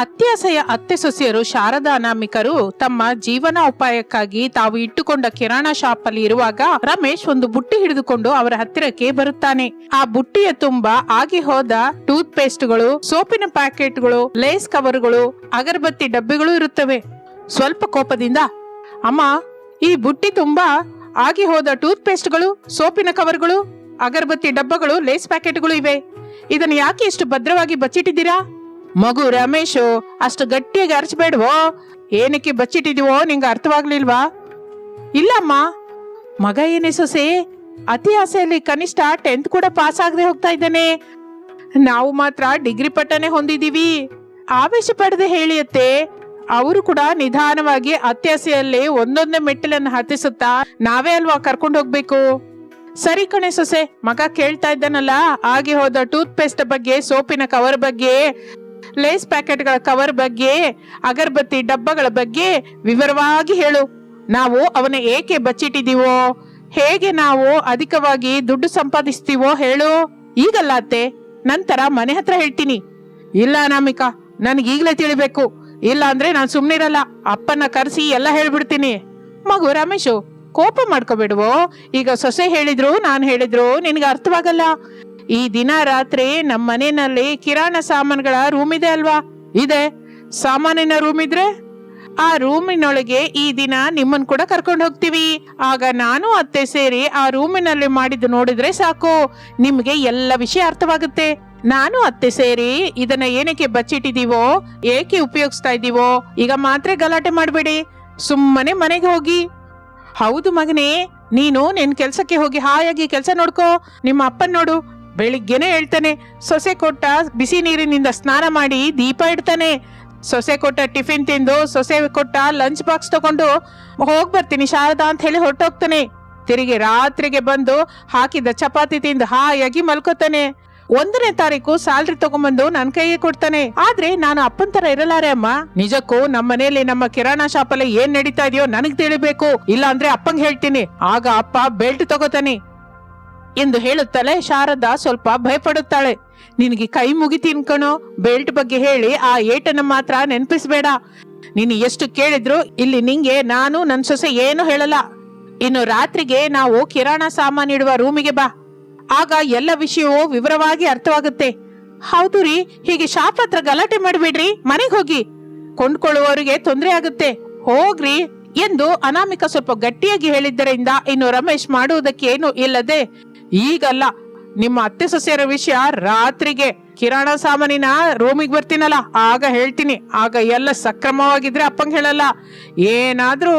ಅತ್ಯಾಸೆಯ ಅತ್ತೆ ಸೊಸೆಯರು ಶಾರದಾ ಅನಾಮಿಕರು ತಮ್ಮ ಜೀವನ ಉಪಾಯಕ್ಕಾಗಿ ತಾವು ಇಟ್ಟುಕೊಂಡ ಕಿರಾಣ ಶಾಪ್ ಅಲ್ಲಿ ಇರುವಾಗ ರಮೇಶ್ ಒಂದು ಬುಟ್ಟಿ ಹಿಡಿದುಕೊಂಡು ಅವರ ಹತ್ತಿರಕ್ಕೆ ಬರುತ್ತಾನೆ. ಆ ಬುಟ್ಟಿಯ ತುಂಬ ಆಗಿ ಹೋದ ಟೂತ್ ಪೇಸ್ಟ್ಗಳು ಸೋಪಿನ ಪ್ಯಾಕೆಟ್ಗಳು, ಲೇಸ್ ಕವರ್ಗಳು, ಅಗರಬತ್ತಿ ಡಬ್ಬಿಗಳು ಇರುತ್ತವೆ. ಸ್ವಲ್ಪ ಕೋಪದಿಂದ, ಅಮ್ಮ, ಈ ಬುಟ್ಟಿ ತುಂಬಾ ಆಗಿ ಹೋದ ಟೂತ್ ಪೇಸ್ಟ್ಗಳು ಸೋಪಿನ ಕವರ್ಗಳು, ಅಗರಬತ್ತಿ ಡಬ್ಬಗಳು, ಲೇಸ್ ಪ್ಯಾಕೆಟ್ಗಳು ಇವೆ. ಇದನ್ನು ಯಾಕೆ ಇಷ್ಟು ಭದ್ರವಾಗಿ ಬಚ್ಚಿಟ್ಟಿದ್ದೀರಾ? ಮಗು ರಮೇಶು, ಅಷ್ಟು ಗಟ್ಟಿಯಾಗಿ ಅರಚಬೇಡವೋ ಏನಕ್ಕೆ ಬಚ್ಚಿಟ್ಟಿದೀವೋ ನಿಂಗೆ ಅರ್ಥವಾಗ್ಲಿಲ್ವಾ? ಇಲ್ಲಮ್ಮ, ಮಗ ಏನೇ ಸೊಸೆ, ಅತಿ ಆಸೆಯಲ್ಲಿ ಕನಿಷ್ಠ ಟೆಂತ್ ಕೂಡ ಪಾಸ್ ಆಗದೆ ಹೋಗ್ತಾ ಇದ್ದಾನೆ. ನಾವು ಮಾತ್ರ ಡಿಗ್ರಿ ಪಟ್ಟನೆ ಹೊಂದಿದೀವಿ. ಆವೇಶ ಪಡೆದೆ ಹೇಳಿಯತ್ತೆ, ಅವರು ಕೂಡ ನಿಧಾನವಾಗಿ ಅತ್ಯಾಸೆಯಲ್ಲಿ ಒಂದೊಂದೇ ಮೆಟ್ಟಿಲನ್ನು ಹತ್ತಿಸುತ್ತಾ ನಾವೇ ಅಲ್ವಾ ಕರ್ಕೊಂಡು ಹೋಗ್ಬೇಕು? ಸರಿ ಕಣೆ ಸೊಸೆ, ಮಗ ಕೇಳ್ತಾ ಇದ್ದಾನಲ್ಲ ಆಗಿ ಹೋದ ಟೂತ್ ಪೇಸ್ಟ್ ಬಗ್ಗೆ, ಸೋಪಿನ ಕವರ್ ಬಗ್ಗೆ ಲೇಸ್ ಪ್ಯಾಕೆಟ್ಗಳ ಕವರ್ ಬಗ್ಗೆ, ಅಗರಬತ್ತಿ ಡಬ್ಬಗಳ ಬಗ್ಗೆ ವಿವರವಾಗಿ ಹೇಳು. ನಾವು ಅವನ ಏಕೆ ಬಚ್ಚಿಟ್ಟಿದೀವೋ ಹೇಗೆ ನಾವು ಅಧಿಕವಾಗಿ ದುಡ್ಡು ಸಂಪಾದಿಸ್ತೀವೋ ಹೇಳು. ಈಗಲ್ಲ ಅತ್ತೆ ನಂತರ ಮನೆ ಹತ್ರ ಹೇಳ್ತೀನಿ. ಇಲ್ಲ ಅನಾಮಿಕಾ ಈಗಲೇ ತಿಳಿಬೇಕು. ಇಲ್ಲ ಅಂದ್ರೆ ನಾನು ಸುಮ್ನಿರಲ್ಲ ಅಪ್ಪನ ಕರೆಸಿ ಎಲ್ಲ ಹೇಳ್ಬಿಡ್ತೀನಿ. ಮಗು ರಮೇಶು, ಕೋಪ ಮಾಡ್ಕೋಬೇಡುವೋ? ಈಗ ಸೊಸೆ ಹೇಳಿದ್ರು, ನಾನು ಹೇಳಿದ್ರು, ನಿನಗೆ ಅರ್ಥವಾಗಲ್ಲ. ಈ ದಿನ ರಾತ್ರಿ ನಮ್ಮ ಮನೆಯಲ್ಲಿ ಕಿರಾಣ ಸಾಮಾನುಗಳ ರೂಮ್ ಇದೆ ಅಲ್ವಾ? ಇದೆ. ಸಾಮಾನಿನ ರೂಮ್ ಇದ್ರೆ ಆ ರೂಮಿನೊಳಗೆ ಈ ದಿನ ನಿಮ್ಮನ್ ಕೂಡ ಕರ್ಕೊಂಡು ಹೋಗ್ತೀವಿ. ಆಗ ನಾನು, ಅತ್ತೆ ಸೇರಿ ಆ ರೂಮಿನಲ್ಲಿ ಮಾಡಿದ್ದು ನೋಡಿದ್ರೆ ಸಾಕು. ನಿಮ್ಗೆ ಎಲ್ಲ ವಿಷಯ ಅರ್ಥವಾಗುತ್ತೆ. ನಾನು, ಅತ್ತೆ ಸೇರಿ ಇದನ್ನ ಏನಕ್ಕೆ ಬಚ್ಚಿಟ್ಟಿದೀವೋ ಏಕೆ ಉಪಯೋಗಿಸ್ತಾ ಇದೀವೋ ಈಗ ಮಾತ್ರ ಗಲಾಟೆ ಮಾಡಬೇಡಿ. ಸುಮ್ಮನೆ ಮನೆಗೆ ಹೋಗಿ. ಹೌದು ಮಗನೇ, ನೀನು ನಿನ್ ಕೆಲ್ಸಕ್ಕೆ ಹೋಗಿ ಹಾಯಾಗಿ ಕೆಲಸ ನೋಡ್ಕೋ. ನಿಮ್ಮ ಅಪ್ಪನ್ ನೋಡು. ಬೆಳಿಗ್ಗೆನೆ ಹೇಳ್ತಾನೆ, ಸೊಸೆ ಕೊಟ್ಟ ಬಿಸಿ ನೀರಿನಿಂದ ಸ್ನಾನ ಮಾಡಿ ದೀಪ ಇಡ್ತಾನೆ. ಸೊಸೆ ಕೊಟ್ಟ ಟಿಫಿನ್ ತಿಂದು, ಸೊಸೆ ಕೊಟ್ಟ ಲಂಚ್ ಬಾಕ್ಸ್ ತಗೊಂಡು ಹೋಗಿ ಬರ್ತೀನಿ, ಶಾರದಾ ಅಂತ ಹೇಳಿ ಹೊರಟೋಗ್ತಾನೆ. ತಿರುಗಿ ರಾತ್ರಿಗೆ ಬಂದು ಹಾಕಿದ ಚಪಾತಿ ತಿಂದು ಹಾಯಾಗಿ ಮಲ್ಕೋತಾನೆ. ಒಂದನೇ ತಾರೀಕು ಸ್ಯಾಲ್ರಿ ತಗೊಂಡ್ಬಂದು ನನ್ನ ಕೈಗೆ ಕೊಡ್ತಾನೆ. ಆದ್ರೆ ನಾನು ಅಪ್ಪನ ತರ ಇರಲಾರೆ ಅಮ್ಮ. ನಿಜಕ್ಕೂ ನಮ್ಮ ಮನೆಯಲ್ಲಿ ನಮ್ಮ ಕಿರಾಣ ಶಾಪ್ ಅಲ್ಲಿ ಏನ್ ನಡೀತಾ ಇದೆಯೋ ನನಗ್ ತಿಳಿಬೇಕು. ಇಲ್ಲ ಅಂದ್ರೆ ಅಪ್ಪಂಗ್ ಹೇಳ್ತೀನಿ. ಆಗ ಅಪ್ಪ ಬೆಲ್ಟ್ ತಗೋತಾನೆ. ಎಂದು ಹೇಳುತ್ತಲೇ ಶಾರದಾ ಸ್ವಲ್ಪ ಭಯಪಡುತ್ತಾಳೆ. ನಿನಗೆ ಕೈ ಮುಗಿ ಕಣೋ, ಬೆಲ್ಟ್ ಬಗ್ಗೆ ಹೇಳಿ, ಆ ಏಟನ ಮಾತ್ರ ನೆನಪಿಸಬೇಡ. ನೀನು ಎಷ್ಟು ಕೇಳಿದ್ರು ಇಲ್ಲಿ ನಿಂಗೆ ನಾನು ನನ್ ಸೊಸೆ ಏನು ಹೇಳಲ್ಲ. ಇನ್ನು ರಾತ್ರಿಗೆ ನಾವು ಕಿರಾಣ ಸಾಮಾನು ಇಡುವ ರೂಮಿಗೆ ಬಾ. ಆಗ ಎಲ್ಲ ವಿಷಯವೂ ವಿವರವಾಗಿ ಅರ್ಥವಾಗುತ್ತೆ. ಹೌದು ರೀ, ಹೀಗೆ ಶಾಪ್ ಹತ್ರ ಗಲಾಟೆ ಮಾಡಬೇಡ್ರಿ, ಮನೆಗೆ ಹೋಗಿ. ಕೊಂಡ್ಕೊಳ್ಳುವವರಿಗೆ ತೊಂದರೆ ಆಗುತ್ತೆ. ಹೋಗ್ರಿ ಎಂದು ಅನಾಮಿಕ ಸ್ವಲ್ಪ ಗಟ್ಟಿಯಾಗಿ ಹೇಳಿದ್ದರಿಂದ ಇನ್ನು ರಮೇಶ್ ಮಾಡುವುದಕ್ಕೆ ಏನು ಇಲ್ಲದೆ ಈಗಲ್ಲ, ನಿಮ್ಮ ಅತ್ತೆ ಸೊಸೆಯರ ವಿಷಯ ರಾತ್ರಿಗೆ. ಕಿರಾಣ ಸಾಮಾನಿನ ರೂಮಿಗೆ ಬರ್ತೀನಲ್ಲ, ಆಗ ಹೇಳ್ತೀನಿ. ಆಗ ಎಲ್ಲ ಸಕ್ರಮವಾಗಿದ್ರೆ ಅಪ್ಪಂಗೆ ಹೇಳಲ್ಲ. ಏನಾದ್ರೂ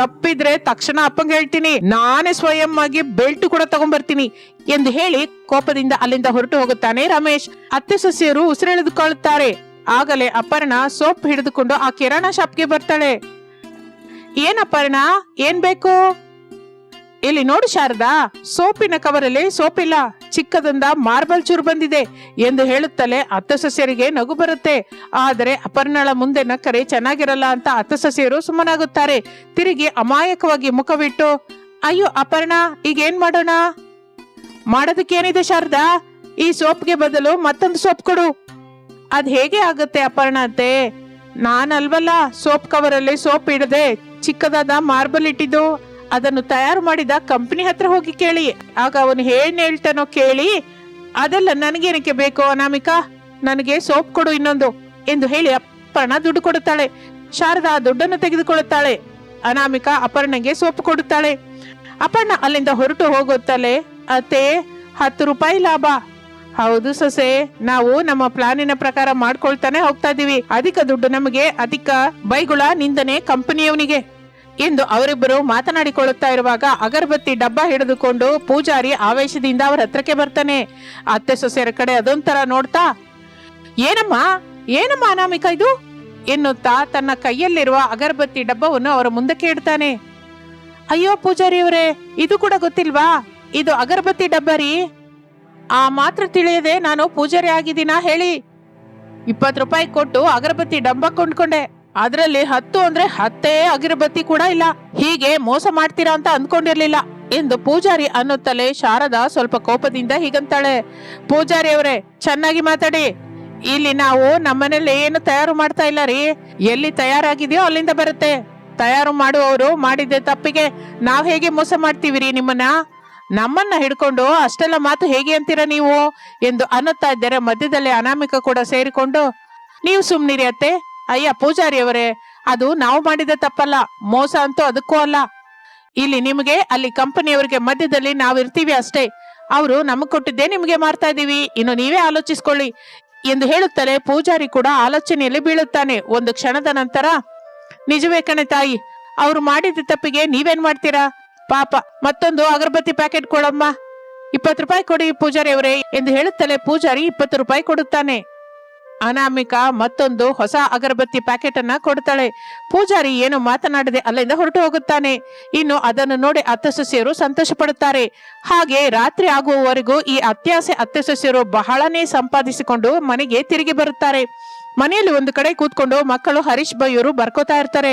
ತಪ್ಪಿದ್ರೆ ತಕ್ಷಣ ಅಪ್ಪಂಗೆ ಹೇಳ್ತೀನಿ. ನಾನೇ ಸ್ವಯಂ ಆಗಿ ಬೆಲ್ಟ್ ಕೂಡ ತಗೊಂಡ್ಬರ್ತೀನಿ ಎಂದು ಹೇಳಿ ಕೋಪದಿಂದ ಅಲ್ಲಿಂದ ಹೊರಟು ಹೋಗುತ್ತಾನೆ ರಮೇಶ್. ಅತ್ತೆ ಸೊಸೆಯರು ಉಸಿರೆಳೆದುಕೊಳ್ಳುತ್ತಾರೆ ಆಗಲೇ ಅಪರ್ಣ ಸೋಪ್ ಹಿಡಿದುಕೊಂಡು ಆ ಕಿರಾಣ ಶಾಪ್ಗೆ ಬರ್ತಾಳೆ. ಏನ್ ಅಪರ್ಣ? ಏನ್ ಬೇಕು? ಇಲ್ಲಿ ನೋಡು ಶಾರದಾ, ಸೋಪಿನ ಕವರಲ್ಲಿ ಸೋಪಿಲ್ಲ, ಚಿಕ್ಕದಿಂದ ಮಾರ್ಬಲ್ ಚೂರು ಬಂದಿದೆ ಎಂದು ಹೇಳುತ್ತಲೇ ಅತ್ತ ಸಸ್ಯರಿಗೆ ನಗು ಬರುತ್ತೆ. ಆದರೆ ಅಪರ್ಣಳ ಮುಂದೆ ನಕ್ಕರೆ ಚೆನ್ನಾಗಿರಲ್ಲ ಅಂತ ಅತ್ತ ಸಸ್ಯರು ಸುಮ್ಮನಾಗುತ್ತಾರೆ. ತಿರುಗಿ ಅಮಾಯಕವಾಗಿ ಮುಖವಿಟ್ಟು, ಅಯ್ಯೋ ಅಪರ್ಣ ಈಗ ಏನ್ ಮಾಡೋಣ? ಮಾಡೋದಕ್ಕೇನಿದೆ ಶಾರದಾ, ಈ ಸೋಪ್ಗೆ ಬದಲು ಮತ್ತೊಂದು ಸೋಪ್ ಕೊಡು. ಅದ್ ಹೇಗೆ ಆಗುತ್ತೆ ಅಪರ್ಣ ಅಂತೆ? ನಾನಲ್ವಲ್ಲ, ಸೋಪ್ ಕವರಲ್ಲಿ ಸೋಪ್ ಇಡದೆ ಚಿಕ್ಕದಾದ ಮಾರ್ಬಲ್ ಇಟ್ಟಿದ್ದು. ಅದನ್ನು ತಯಾರು ಮಾಡಿದ ಕಂಪನಿ ಹತ್ರ ಹೋಗಿ ಕೇಳಿ. ಆಗ ಅವನು ಏನ್ ಹೇಳ್ತಾನೋ ಕೇಳಿ, ಅದೆಲ್ಲ ನನಗೇನಕ್ಕೆ ಬೇಕು ಅನಾಮಿಕಾ? ನನಗೆ ಸೋಪ್ ಕೊಡು ಇನ್ನೊಂದು, ಎಂದು ಹೇಳಿ ಅಪರ್ಣ ದುಡ್ಡು ಕೊಡುತ್ತಾಳೆ. ಶಾರದಾ ದುಡ್ಡನ್ನು ತೆಗೆದುಕೊಳ್ಳುತ್ತಾಳೆ. ಅನಾಮಿಕಾ ಅಪರ್ಣಗೆ ಸೋಪ್ ಕೊಡುತ್ತಾಳೆ. ಅಪರ್ಣ ಅಲ್ಲಿಂದ ಹೊರಟು ಹೋಗುತ್ತಲೇ, ಅತ್ತೆ, ಹತ್ತು ರೂಪಾಯಿ ಲಾಭ. ಹೌದು ಸೊಸೆ, ನಾವು ನಮ್ಮ ಪ್ಲಾನಿನ ಪ್ರಕಾರ ಮಾಡ್ಕೊಳ್ತಾನೆ ಹೋಗ್ತಾ ಇದೀವಿ. ಅಧಿಕ ದುಡ್ಡು ನಮಗೆ, ಅಧಿಕ ಬೈಗುಳ ನಿಂದನೆ ಕಂಪನಿಯವನಿಗೆ. ಎಂದು ಅವರಿಬ್ಬರು ಮಾತನಾಡಿಕೊಳ್ಳುತ್ತಾ ಇರುವಾಗ ಅಗರಬತ್ತಿ ಡಬ್ಬ ಹಿಡಿದುಕೊಂಡು ಪೂಜಾರಿ ಆವೇಶದಿಂದ ಅವರ ಹತ್ರಕ್ಕೆ ಬರ್ತಾನೆ. ಅತ್ತೆ ಸೊಸೆಯರ ಕಡೆ ಅದೊಂಥರ ನೋಡ್ತಾ, ಏನಮ್ಮ ಏನಮ್ಮ ಅನಾಮಿಕ ಇದು? ಎನ್ನುತ್ತಾ ತನ್ನ ಕೈಯಲ್ಲಿರುವ ಅಗರಬತ್ತಿ ಡಬ್ಬವನ್ನು ಅವರ ಮುಂದಕ್ಕೆ ಇಡ್ತಾನೆ. ಅಯ್ಯೋ ಪೂಜಾರಿಯವರೇ, ಇದು ಕೂಡ ಗೊತ್ತಿಲ್ವಾ? ಇದು ಅಗರಬತ್ತಿ ಡಬ್ಬ ರೀ. ಆ ಮಾತ್ರ ತಿಳಿಯದೆ ನಾನು ಪೂಜಾರಿ ಆಗಿದ್ದೀನಾ ಹೇಳಿ? ಇಪ್ಪತ್ತು ರೂಪಾಯಿ ಕೊಟ್ಟು ಅಗರಬತ್ತಿ ಡಬ್ಬ ಕೊಂಡ್ಕೊಂಡೆ. ಅದರಲ್ಲಿ ಹತ್ತು ಅಂದ್ರೆ ಹತ್ತೇ ಅಗಿರಬತ್ತಿ ಕೂಡ ಇಲ್ಲ. ಹೀಗೆ ಮೋಸ ಮಾಡ್ತೀರಾ ಅಂತ ಅಂದ್ಕೊಂಡಿರ್ಲಿಲ್ಲ ಎಂದು ಪೂಜಾರಿ ಅನ್ನುತ್ತಲೇ ಶಾರದಾ ಸ್ವಲ್ಪ ಕೋಪದಿಂದ ಹೀಗಂತಾಳೆ. ಪೂಜಾರಿ ಅವರೇ, ಚೆನ್ನಾಗಿ ಮಾತಾಡಿ. ಇಲ್ಲಿ ನಾವು ನಮ್ಮನೇಲಿ ಏನು ತಯಾರು ಮಾಡ್ತಾ ಇಲ್ಲ ರೀ. ಎಲ್ಲಿ ತಯಾರಾಗಿದೆಯೋ ಅಲ್ಲಿಂದ ಬರುತ್ತೆ. ತಯಾರು ಮಾಡುವವರು ಮಾಡಿದ್ದೆ ತಪ್ಪಿಗೆ ನಾವ್ ಹೇಗೆ ಮೋಸ ಮಾಡ್ತೀವಿ ರೀ ನಿಮ್ಮನ್ನ? ನಮ್ಮನ್ನ ಹಿಡ್ಕೊಂಡು ಅಷ್ಟೆಲ್ಲ ಮಾತು ಹೇಗೆ ಅಂತೀರ ನೀವು? ಎಂದು ಅನ್ನುತ್ತಾ ಇದ್ದಾರೆ ಮಧ್ಯದಲ್ಲಿ ಅನಾಮಿಕ ಕೂಡ ಸೇರಿಕೊಂಡು, ನೀವು ಸುಮ್ನಿರಿ ಅತ್ತೆ. ಅಯ್ಯ ಪೂಜಾರಿ ಅವರೇ ಅದು ನಾವು ಮಾಡಿದ ತಪ್ಪಲ್ಲ, ಮೋಸ ಅಂತೂ ಅದಕ್ಕೂ ಅಲ್ಲ. ಇಲ್ಲಿ ನಿಮಗೆ, ಅಲ್ಲಿ ಕಂಪನಿಯವರಿಗೆ ಮಧ್ಯದಲ್ಲಿ ನಾವು ಇರ್ತೀವಿ ಅಷ್ಟೇ. ಅವರು ನಮಗ್ ಕೊಟ್ಟಿದ್ದೇ ನಿಮಗೆ ಮಾರ್ತಾ ಇದೀವಿ ಇನ್ನು ನೀವೇ ಆಲೋಚಿಸ್ಕೊಳ್ಳಿ ಎಂದು ಹೇಳುತ್ತಲೇ ಪೂಜಾರಿ ಕೂಡ ಆಲೋಚನೆಯಲ್ಲಿ ಬೀಳುತ್ತಾನೆ. ಒಂದು ಕ್ಷಣದ ನಂತರ, ನಿಜವೇ ಕಣೆ ತಾಯಿ, ಅವ್ರು ಮಾಡಿದ ತಪ್ಪಿಗೆ ನೀವೇನ್ ಮಾಡ್ತೀರಾ? ಪಾಪ, ಮತ್ತೊಂದು ಅಗರಬತ್ತಿ ಪ್ಯಾಕೆಟ್ ಕೊಡಮ್ಮ. ಇಪ್ಪತ್ತು ರೂಪಾಯಿ ಕೊಡಿ ಪೂಜಾರಿ ಅವರೇ ಎಂದು ಹೇಳುತ್ತಲೇ ಪೂಜಾರಿ ಇಪ್ಪತ್ತು ರೂಪಾಯಿ ಕೊಡುತ್ತಾನೆ. ಅನಾಮಿಕಾ ಮತ್ತೊಂದು ಹೊಸ ಅಗರಬತ್ತಿ ಪ್ಯಾಕೆಟ್ ಅನ್ನ ಕೊಡ್ತಾಳೆ. ಪೂಜಾರಿ ಏನು ಮಾತನಾಡದೆ ಅಲ್ಲಿಂದ ಹೊರಟು ಹೋಗುತ್ತಾನೆ. ಇನ್ನು ಅದನ್ನು ನೋಡಿ ಅತ್ತೆ ಸೊಸೆಯರು ಸಂತೋಷ ಪಡುತ್ತಾರೆ ಹಾಗೆ ರಾತ್ರಿ ಆಗುವವರೆಗೂ ಈ ಅತ್ಯಾಸೆ ಅತ್ತೆ ಸೊಸೆಯರು ಬಹಳನೇ ಸಂಪಾದಿಸಿಕೊಂಡು ಮನೆಗೆ ತಿರುಗಿ ಬರುತ್ತಾರೆ. ಮನೆಯಲ್ಲಿ ಒಂದು ಕಡೆ ಕೂತ್ಕೊಂಡು ಮಕ್ಕಳು ಹರೀಶ್ ಬೈಯವರು ಬರ್ಕೋತಾ ಇರ್ತಾರೆ.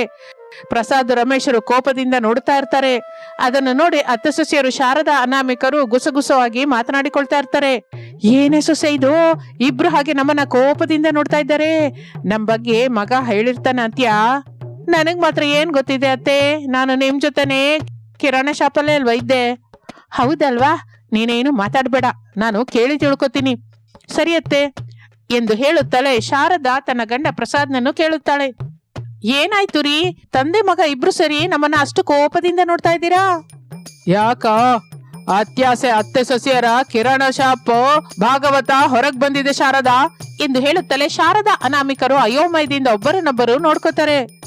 ಪ್ರಸಾದ್ ರಮೇಶರು ಕೋಪದಿಂದ ನೋಡ್ತಾ ಇರ್ತಾರೆ. ಅದನ್ನು ನೋಡಿ ಅತ್ತ ಸೊಸೆಯರು ಶಾರದಾ ಅನಾಮಿಕರು ಗುಸಗುಸವಾಗಿ ಮಾತನಾಡಿಕೊಳ್ತಾ ಇರ್ತಾರೆ. ಏನೇ ಸೊಸೆ ಇದು? ಇಬ್ರು ಹಾಗೆ ನಮ್ಮನ್ನ ಕೋಪದಿಂದ ನೋಡ್ತಾ ಇದ್ದಾರೆ. ನಮ್ ಬಗ್ಗೆ ಮಗ ಹೇಳಿರ್ತಾನ ಅಂತ್ಯಾ? ನನಗ್ ಮಾತ್ರ ಏನ್ ಗೊತ್ತಿದೆ ಅತ್ತೆ? ನಾನು ನಿಮ್ ಜೊತೆನೆ ಕಿರಾಣ ಶಾಪಲ್ಲೇ ಅಲ್ವಾ ಇದ್ದೆ? ಹೌದಲ್ವಾ? ನೀನೇನು ಮಾತಾಡ್ಬೇಡ. ನಾನು ಕೇಳಿ ತಿಳ್ಕೊತೀನಿ. ಸರಿ ಅತ್ತೆ. ಎಂದು ಹೇಳುತ್ತಲೇ ಶಾರದಾ ತನ್ನ ಗಂಡ ಪ್ರಸಾದ್ನನ್ನು ಕೇಳುತ್ತಾಳೆ. ಏನಾಯ್ತು ರೀ? ತಂದೆ ಮಗ ಇಬ್ರು ಸರಿ ನಮ್ಮನ್ನ ಅಷ್ಟು ಕೋಪದಿಂದ ನೋಡ್ತಾ ಇದ್ದೀರಾ? ಯಾಕ? ಅತ್ಯಾಸೆ ಅತ್ತೆ ಸೊಸೆಯರ ಕಿರಣ ಶಾಪ್ ಭಾಗವತ ಹೊರಗ್ ಬಂದಿದೆ ಶಾರದಾ. ಎಂದು ಹೇಳುತ್ತಲೇ ಶಾರದಾ ಅನಾಮಿಕರು ಅಯೋಮಯದಿಂದ ಒಬ್ಬರನ್ನೊಬ್ಬರು ನೋಡ್ಕೋತಾರೆ.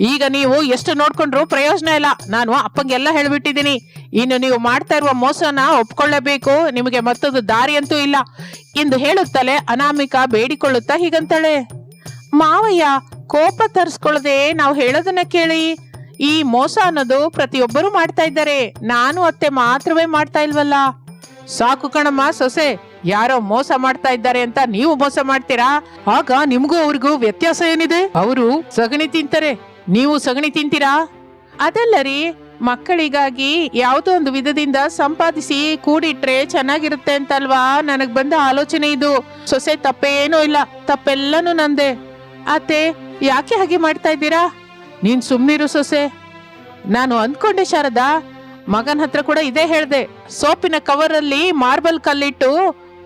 ಈಗ ನೀವು ಎಷ್ಟು ನೋಡ್ಕೊಂಡ್ರು ಪ್ರಯೋಜನ ಇಲ್ಲ. ನಾನು ಅಪ್ಪಂಗೆಲ್ಲ ಹೇಳ್ಬಿಟ್ಟಿದ್ದೀನಿ. ಇನ್ನು ನೀವು ಮಾಡ್ತಾ ಇರುವ ಮೋಸನ ಒಪ್ಕೊಳ್ಳಬೇಕು. ನಿಮಗೆ ಮತ್ತೊಂದು ದಾರಿ ಅಂತೂ ಇಲ್ಲ. ಎಂದು ಹೇಳುತ್ತಲೇ ಅನಾಮಿಕ ಬೇಡಿಕೊಳ್ಳುತ್ತಾ ಹೀಗಂತಾಳೆ. ಮಾವಯ್ಯ, ಕೋಪ ತರಿಸ್ಕೊಳ್ಳದೆ ನಾವು ಹೇಳೋದನ್ನ ಕೇಳಿ. ಈ ಮೋಸ ಅನ್ನೋದು ಪ್ರತಿಯೊಬ್ಬರು ಮಾಡ್ತಾ ಇದ್ದಾರೆ. ನಾನು ಅತ್ತೆ ಮಾತ್ರವೇ ಮಾಡ್ತಾ ಇಲ್ವಲ್ಲ? ಸಾಕು ಕಣಮ್ಮ, ಸೊಸೆ, ಯಾರೋ ಮೋಸ ಮಾಡ್ತಾ ಇದ್ದಾರೆ ಅಂತ ನೀವು ಮೋಸ ಮಾಡ್ತೀರಾ? ಆಗ ನಿಮಗೂ ಅವ್ರಿಗೂ ವ್ಯತ್ಯಾಸ ಏನಿದೆ? ಅವರು ಸಗಣಿ ತಿಂತಾರೆ, ನೀವು ಸಗಣಿ ತಿಂತೀರಾ? ಅದಲ್ಲ ರೀ, ಮಕ್ಕಳಿಗಾಗಿ ಯಾವುದೋ ಒಂದು ವಿಧದಿಂದ ಸಂಪಾದಿಸಿ ಕೂಡಿಟ್ರೆ ಚೆನ್ನಾಗಿರುತ್ತೆ ಅಂತಲ್ವಾ? ನನಗ್ ಬಂದ ಆಲೋಚನೆ ಇದು. ಸೊಸೆ, ತಪ್ಪೇನೂ ಇಲ್ಲ. ತಪ್ಪೆಲ್ಲನೂ ನಂದೆ. ಅತ್ತೆ ಯಾಕೆ ಹಾಗೆ ಮಾಡ್ತಾ ಇದ್ದೀರಾ? ನೀನ್ ಸುಮ್ನಿರು ಸೊಸೆ. ನಾನು ಅಂದ್ಕೊಂಡೆ ಶಾರದಾ, ಮಗನ ಹತ್ರ ಕೂಡ ಇದೇ ಹೇಳ್ದೆ. ಸೋಪಿನ ಕವರ್ ಅಲ್ಲಿ ಮಾರ್ಬಲ್ ಕಲ್ಲಿಟ್ಟು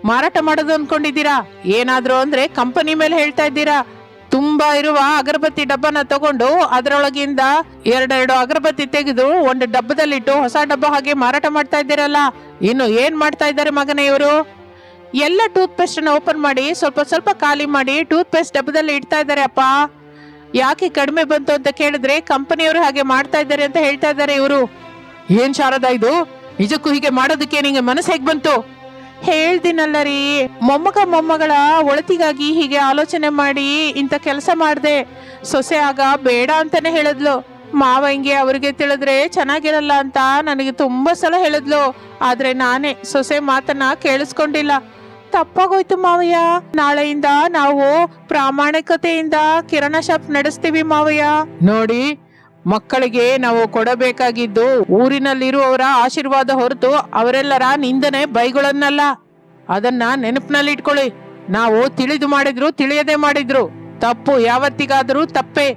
ಮಾರಾಟ ಮಾಡೋದು ಅನ್ಕೊಂಡಿದ್ದೀರಾ? ಏನಾದ್ರು ಅಂದ್ರೆ ಕಂಪನಿ ಮೇಲೆ ಹೇಳ್ತಾ ಇದ್ದೀರಾ? ತುಂಬಾ ಇರುವ ಅಗರಬತ್ತಿ ಡಬ್ಬನ ತಗೊಂಡು ಅದರೊಳಗಿಂದ ಎರಡೆರಡು ಅಗರಬತ್ತಿ ತೆಗೆದು ಒಂದು ಡಬ್ಬದಲ್ಲಿಟ್ಟು ಹೊಸ ಡಬ್ಬ ಹಾಗೆ ಮಾರಾಟ ಮಾಡ್ತಾ ಇದ್ದೀರಲ್ಲ? ಇನ್ನು ಏನ್ ಮಾಡ್ತಾ ಇದ್ದಾರೆ ಮಗನ ಇವರು? ಎಲ್ಲ ಟೂತ್ ಪೇಸ್ಟ್ ಅನ್ನ ಓಪನ್ ಮಾಡಿ, ಸ್ವಲ್ಪ ಸ್ವಲ್ಪ ಖಾಲಿ ಮಾಡಿ ಟೂತ್ ಪೇಸ್ಟ್ ಡಬ್ಬದಲ್ಲಿ ಇಡ್ತಾ ಇದ್ದಾರೆ ಅಪ್ಪ. ಯಾಕೆ ಕಡಿಮೆ ಬಂತು ಅಂತ ಕೇಳಿದ್ರೆ ಕಂಪನಿಯವರು ಹಾಗೆ ಮಾಡ್ತಾ ಇದ್ದಾರೆ ಅಂತ ಹೇಳ್ತಾ ಇದ್ದಾರೆ ಇವರು. ಏನ್ ಶಾರದ ಇದು? ನಿಜಕ್ಕೂ ಹೀಗೆ ಮಾಡೋದಕ್ಕೆ ನಿಂಗೆ ಮನಸ್ಸು ಹೇಗ್ ಬಂತು? ಹೇಳ್ದಿನಲ್ಲ ರೀ, ಮೊಮ್ಮಗ ಮೊಮ್ಮಗಳ ಒಳತಿಗಾಗಿ ಹೀಗೆ ಆಲೋಚನೆ ಮಾಡಿ ಇಂಥ ಕೆಲಸ ಮಾಡಿದೆ. ಸೊಸೆ ಆಗ ಬೇಡ ಅಂತಾನೆ ಹೇಳಿದ್ಲು. ಮಾವ ಹಿಂಗೆ ಅವ್ರಿಗೆ ತಿಳಿದ್ರೆ ಚೆನ್ನಾಗಿರಲ್ಲ ಅಂತ ನನಗೆ ತುಂಬಾ ಸಲ ಹೇಳಿದ್ಲು. ಆದ್ರೆ ನಾನೇ ಸೊಸೆ ಮಾತನ್ನ ಕೇಳಿಸ್ಕೊಂಡಿಲ್ಲ. ತಪ್ಪಾಗೋಯ್ತು ಮಾವಯ್ಯ. ನಾಳೆಯಿಂದ ನಾವು ಪ್ರಾಮಾಣಿಕತೆಯಿಂದ ಕಿರಣ ಶಾಪ್ ನಡೆಸ್ತೀವಿ ಮಾವಯ್ಯ. ನೋಡಿ, ಮಕ್ಕಳಿಗೆ ನಾವು ಕೊಡಬೇಕಾಗಿದ್ದು ಊರಿನಲ್ಲಿರುವವರ ಆಶೀರ್ವಾದ ಹೊರತು ಅವರೆಲ್ಲರ ನಿಂದನೆ ಬೈಗಳನ್ನಲ್ಲ. ಅದನ್ನ ನೆನಪಿನಲ್ಲಿ ಇಟ್ಕೊಳ್ಳಿ. ನಾವು ತಿಳಿದು ಮಾಡಿದ್ರು ತಿಳಿಯದೆ ಮಾಡಿದ್ರು. ತಪ್ಪು ಯಾವತ್ತಿಗಾದರೂ ತಪ್ಪೇ.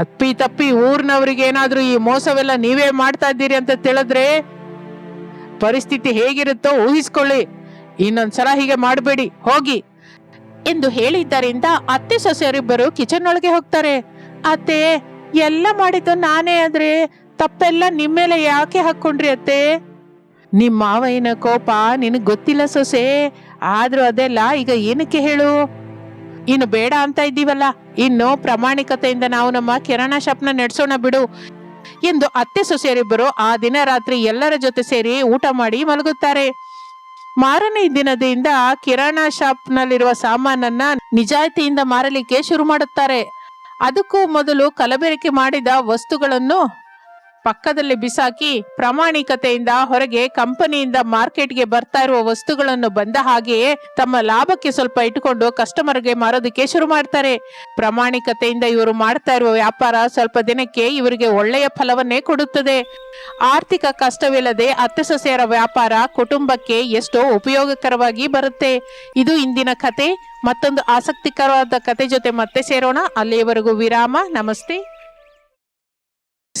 ಅಪ್ಪಿ ತಪ್ಪಿ ಊರಿನವ್ರಿಗೆ ಏನಾದ್ರೂ ಈ ಮೋಸವೆಲ್ಲ ನೀವೇ ಮಾಡ್ತಾ ಇದ್ದೀರಿ ಅಂತ ತಿಳಿದ್ರೆ ಪರಿಸ್ಥಿತಿ ಹೇಗಿರುತ್ತೋ ಊಹಿಸ್ಕೊಳ್ಳಿ. ಇನ್ನೊಂದ್ಸಲ ಹೀಗೆ ಮಾಡಬೇಡಿ, ಹೋಗಿ. ಎಂದು ಹೇಳಿದ್ದರಿಂದ ಅತ್ತೆ ಸೊಸೆಯರಿಬ್ಬರು ಕಿಚನ್ ಒಳಗೆ ಹೋಗ್ತಾರೆ. ಅತ್ತೆ, ಎಲ್ಲ ಮಾಡಿದ್ದು ನಾನೇ ಆದ್ರೆ ತಪ್ಪೆಲ್ಲ ನಿಮ್ಮೇಲೆ ಯಾಕೆ ಹಾಕೊಂಡ್ರಿ ಅತ್ತೆ? ನಿಮ್ಮ ಮಾವಯ್ಯನ ಕೋಪ ನಿನಗೆ ಗೊತ್ತಿಲ್ಲ ಸೊಸೆ, ಆದ್ರೂ ಅದೆಲ್ಲ ಈಗ ಏನಕ್ಕೆ ಹೇಳು? ಇನ್ನು ಬೇಡ ಅಂತ ಇದ್ದೀವಲ್ಲ, ಇನ್ನು ಪ್ರಾಮಾಣಿಕತೆಯಿಂದ ನಾವು ನಮ್ಮ ಕಿರಣ ಶಾಪ್ನ ನಡೆಸೋಣ ಬಿಡು ಎಂದು ಅತ್ತೆ ಸೊಸೆಯರಿಬ್ಬರು ಆ ದಿನ ರಾತ್ರಿ ಎಲ್ಲರ ಜೊತೆ ಸೇರಿ ಊಟ ಮಾಡಿ ಮಲಗುತ್ತಾರೆ. ಮಾರನೇ ದಿನದಿಂದ ಕಿರಾಣ ಶಾಪ್ನಲ್ಲಿರುವ ಸಾಮಾನನ್ನ ನಿಜಾಯಿತಿಯಿಂದ ಮಾರಲಿಕ್ಕೆ ಶುರು ಮಾಡುತ್ತಾರೆ. ಅದಕ್ಕೂ ಮೊದಲು ಕಲಬೆರಕೆ ಮಾಡಿದ ವಸ್ತುಗಳನ್ನು ಪಕ್ಕದಲ್ಲಿ ಬಿಸಾಕಿ ಪ್ರಾಮಾಣಿಕತೆಯಿಂದ ಹೊರಗೆ ಕಂಪನಿಯಿಂದ ಮಾರ್ಕೆಟ್ಗೆ ಬರ್ತಾ ಇರುವ ವಸ್ತುಗಳನ್ನು ಬಂದ ಹಾಗೆಯೇ ತಮ್ಮ ಲಾಭಕ್ಕೆ ಸ್ವಲ್ಪ ಇಟ್ಟುಕೊಂಡು ಕಸ್ಟಮರ್ಗೆ ಮಾರೋದಕ್ಕೆ ಶುರು ಮಾಡ್ತಾರೆ. ಪ್ರಾಮಾಣಿಕತೆಯಿಂದ ಇವರು ಮಾಡ್ತಾ ಇರುವ ವ್ಯಾಪಾರ ಸ್ವಲ್ಪ ದಿನಕ್ಕೆ ಇವರಿಗೆ ಒಳ್ಳೆಯ ಫಲವನ್ನೇ ಕೊಡುತ್ತದೆ. ಆರ್ಥಿಕ ಕಷ್ಟವಿಲ್ಲದೆ ಅತ್ತೆ ಸೊಸೆಯರ ವ್ಯಾಪಾರ ಕುಟುಂಬಕ್ಕೆ ಎಷ್ಟೋ ಉಪಯೋಗಕರವಾಗಿ ಬರುತ್ತೆ. ಇದು ಇಂದಿನ ಕತೆ. ಮತ್ತೊಂದು ಆಸಕ್ತಿಕರವಾದ ಕತೆ ಜೊತೆ ಮತ್ತೆ ಸೇರೋಣ. ಅಲ್ಲಿಯವರೆಗೂ ವಿರಾಮ. ನಮಸ್ತೆ.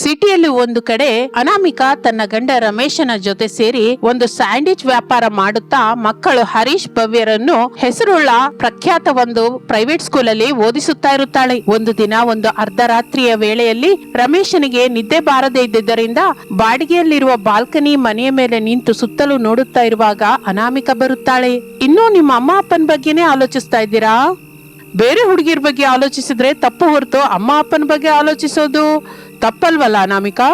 ಸಿಟಿಯಲ್ಲಿ ಒಂದು ಕಡೆ ಅನಾಮಿಕಾ ತನ್ನ ಗಂಡ ರಮೇಶನ ಜೊತೆ ಸೇರಿ ಒಂದು ಸ್ಯಾಂಡ್ವಿಚ್ ವ್ಯಾಪಾರ ಮಾಡುತ್ತಾ ಮಕ್ಕಳು ಹರೀಶ್ ಭವ್ಯರನ್ನು ಹೆಸರುಳ್ಳ ಪ್ರಖ್ಯಾತ ಒಂದು ಪ್ರೈವೇಟ್ ಸ್ಕೂಲ್ ಅಲ್ಲಿ ಓದಿಸುತ್ತಾ ಇರುತ್ತಾಳೆ. ಒಂದು ದಿನ ಒಂದು ಅರ್ಧರಾತ್ರಿಯ ವೇಳೆಯಲ್ಲಿ ರಮೇಶನಿಗೆ ನಿದ್ದೆ ಬಾರದೇ ಇದ್ದಿದ್ದರಿಂದ ಬಾಡಿಗೆಯಲ್ಲಿರುವ ಬಾಲ್ಕನಿ ಮನೆಯ ಮೇಲೆ ನಿಂತು ಸುತ್ತಲೂ ನೋಡುತ್ತಾ ಇರುವಾಗ ಅನಾಮಿಕಾ ಬರುತ್ತಾಳೆ. ಇನ್ನೂ ನಿಮ್ಮ ಅಮ್ಮ ಅಪ್ಪನ ಬಗ್ಗೆನೇ ಆಲೋಚಿಸ್ತಾ ಇದ್ದೀರಾ? ಬೇರೆ ಹುಡುಗಿರ ಬಗ್ಗೆ ಆಲೋಚಿಸಿದ್ರೆ ತಪ್ಪು ಹೊರತು ಅಮ್ಮ ಅಪ್ಪನ ಬಗ್ಗೆ ಆಲೋಚಿಸೋದು. ತಪ್ಪಲ್ವಲ್ಲ ಅನಾಮಿಕಾ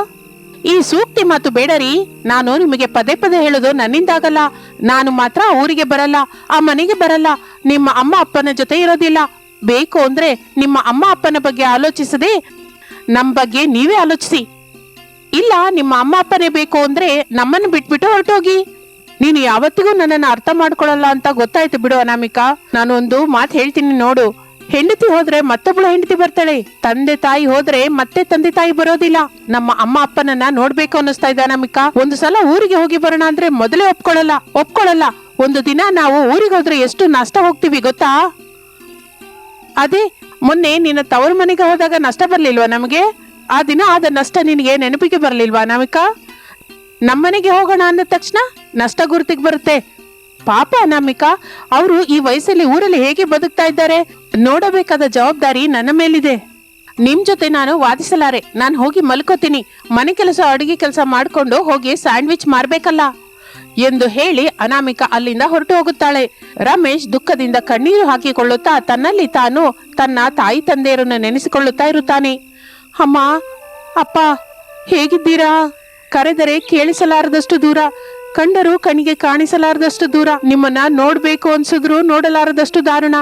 ಈ ಸೂಕ್ತಿ ಮಾತು ಬೇಡರಿ. ನಾನು ನಿಮಗೆ ಪದೇ ಪದೇ ಹೇಳೋದು ನನ್ನಿಂದಾಗಲ್ಲ. ನಾನು ಮಾತ್ರ ಊರಿಗೆ ಬರಲ್ಲ, ಆ ಮನೆಗೆ ಬರಲ್ಲ. ನಿಮ್ಮ ಅಮ್ಮ ಅಪ್ಪನ ಜೊತೆ ಇರೋದಿಲ್ಲ. ಬೇಕು ಅಂದ್ರೆ ನಿಮ್ಮ ಅಮ್ಮ ಅಪ್ಪನ ಬಗ್ಗೆ ಆಲೋಚಿಸದೆ ನಮ್ಮ ಬಗ್ಗೆ ನೀವೇ ಆಲೋಚಿಸಿ. ಇಲ್ಲ, ನಿಮ್ಮ ಅಮ್ಮ ಅಪ್ಪನೇ ಬೇಕು ಅಂದ್ರೆ ನಮ್ಮನ್ನು ಬಿಟ್ಬಿಟ್ಟು ಹೊರಟೋಗಿ. ನೀನು ಯಾವತ್ತಿಗೂ ನನ್ನನ್ನು ಅರ್ಥ ಮಾಡ್ಕೊಳ್ಳಲ್ಲ ಅಂತ ಗೊತ್ತಾಯ್ತು ಬಿಡು ಅನಾಮಿಕಾ. ನಾನು ಒಂದು ಮಾತು ಹೇಳ್ತೀನಿ ನೋಡು. ಹೆಂಡತಿ ಹೋದ್ರೆ ಮತ್ತೊಬ್ಳು ಹೆಂಡತಿ ಬರ್ತಾಳೆ? ತಂದೆ ತಾಯಿ ಹೋದ್ರೆ ಮತ್ತೆ ತಂದೆ ತಾಯಿ ಬರೋದಿಲ್ಲ. ನಮ್ಮ ಅಮ್ಮ ಅಪ್ಪನನ್ನ ನೋಡ್ಬೇಕು ಅನ್ನಿಸ್ತಾ ಇದ್ದ ನಮಿಕ ಒಂದು ಸಲ ಊರಿಗೆ ಹೋಗಿ ಬರೋಣ ಅಂದ್ರೆ ಮೊದಲೇ ಒಪ್ಕೊಳ್ಳಲ್ಲ. ಒಪ್ಕೊಳ್ಳಲ್ಲ. ಒಂದು ದಿನ ನಾವು ಊರಿಗೆ ಹೋದ್ರೆ ಎಷ್ಟು ನಷ್ಟ ಹೋಗ್ತೀವಿ ಗೊತ್ತಾ? ಅದೇ, ಮೊನ್ನೆ ನಿನ್ನ ತವರ ಮನೆಗೆ ಹೋದಾಗ ನಷ್ಟ ಬರ್ಲಿಲ್ವಾ ನಮಗೆ? ಆ ದಿನ ಆದ ನಷ್ಟ ನಿನಗೆ ನೆನಪಿಗೆ ಬರ್ಲಿಲ್ವಾ ನಮಿಕಾ ನಮ್ಮನೆಗೆ ಹೋಗೋಣ ಅಂದ ತಕ್ಷಣ ನಷ್ಟ ಗುರುತಿಗೆ ಬರುತ್ತೆ. ಪಾಪ ಅನಾಮಿಕಾ, ಅವರು ಈ ವಯಸ್ಸಲ್ಲಿ ಊರಲ್ಲಿ ಹೇಗೆ ಬದುಕ್ತಾ ಇದ್ದಾರೆ? ನೋಡಬೇಕಾದ ಜವಾಬ್ದಾರಿ ನನ್ನ ಮೇಲಿದೆ. ನಿಮ್ ಜೊತೆ ನಾನು ವಾದಿಸಲಾರೆ. ನಾನು ಹೋಗಿ ಮಲ್ಕೋತೀನಿ. ಮನೆ ಕೆಲಸ, ಅಡುಗೆ ಕೆಲಸ ಮಾಡ್ಕೊಂಡು ಹೋಗಿ ಸ್ಯಾಂಡ್ವಿಚ್ ಮಾರ್ಬೇಕಲ್ಲ? ಎಂದು ಹೇಳಿ ಅನಾಮಿಕಾ ಅಲ್ಲಿಂದ ಹೊರಟು ಹೋಗುತ್ತಾಳೆ. ರಮೇಶ್ ದುಃಖದಿಂದ ಕಣ್ಣೀರು ಹಾಕಿಕೊಳ್ಳುತ್ತಾ ತನ್ನಲ್ಲಿ ತಾನು ತನ್ನ ತಾಯಿ ತಂದೆಯರನ್ನು ನೆನೆಸಿಕೊಳ್ಳುತ್ತಾ ಇರುತ್ತಾನೆ. ಅಮ್ಮ, ಅಪ್ಪ, ಹೇಗಿದ್ದೀರಾ? ಕರೆದರೆ ಕೇಳಿಸಲಾರದಷ್ಟು ದೂರ. ಕಂಡರೂ ಕಣಿಗೆ ಕಾಣಿಸಲಾರದಷ್ಟು ದೂರ. ನಿಮ್ಮನ್ನ ನೋಡ್ಬೇಕು ಅನ್ಸಿದ್ರು ನೋಡಲಾರದಷ್ಟು ದಾರುಣ